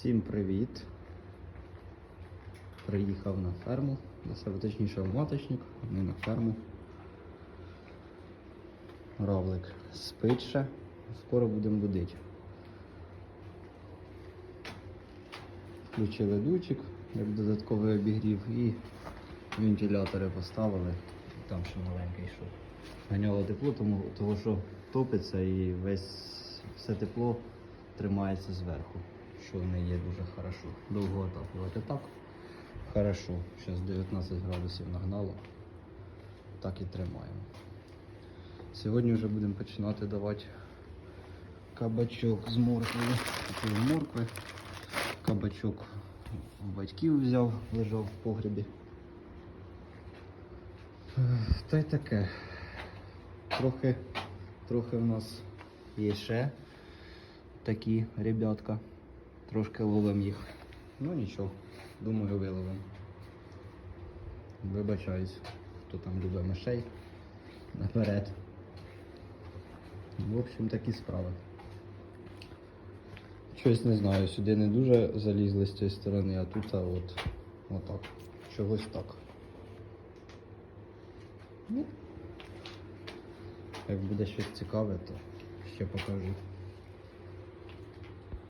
Всім привіт! Приїхав на ферму, до себе точніше в маточник, не на ферму. Равлик спить ще, скоро будемо будити. Включили дучик, як додатковий обігрів, і вентилятори поставили. Там ще маленький йшов. Ганяло тепло, тому, тому що топиться і весь все тепло тримається зверху, що не є дуже хорошо. Довго отаплювати так. Хорошо. Зараз 19 градусів нагнало. Так і тримаємо. Сьогодні вже будемо починати давати кабачок з. Такої моркви. Кабачок у батьків взяв, лежав в погребі. Та й таке. Трохи, трохи в нас є ще такі ребятка. Трошки ловимо їх. Ну нічого, думаю, виловимо. Вибачаюсь, хто там любить мишей. Наперед. В общем, такі справи. Щось не знаю, сюди не дуже залізли з цієї сторони, а тут от отак. Чогось так. Ну, як буде щось цікаве, то ще покажу.